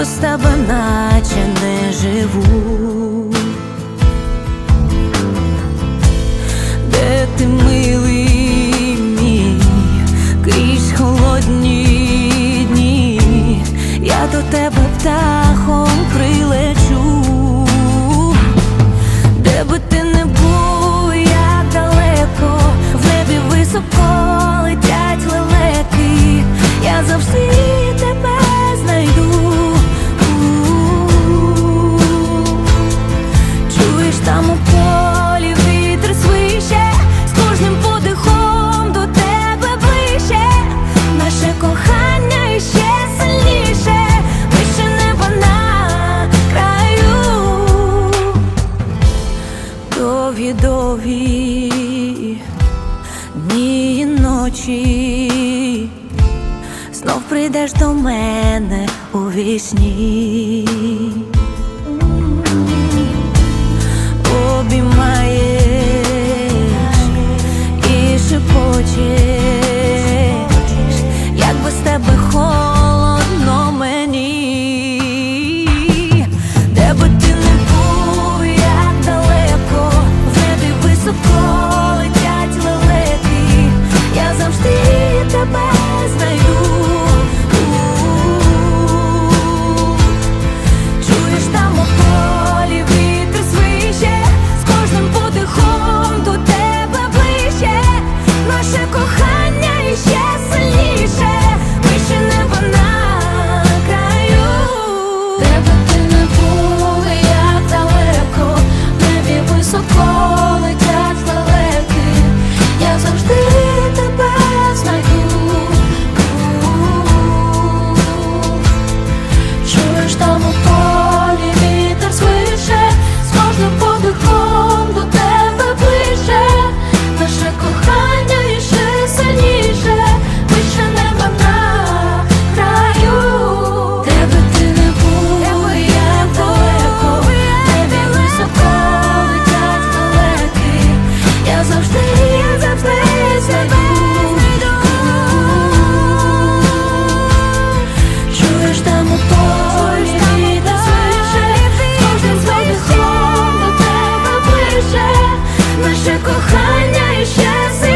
без тебе наче не живу. Де ти милий мій, крізь холодні дні, я до тебе птахом ночі, знов прийдеш до мене у вісні. кохання і ще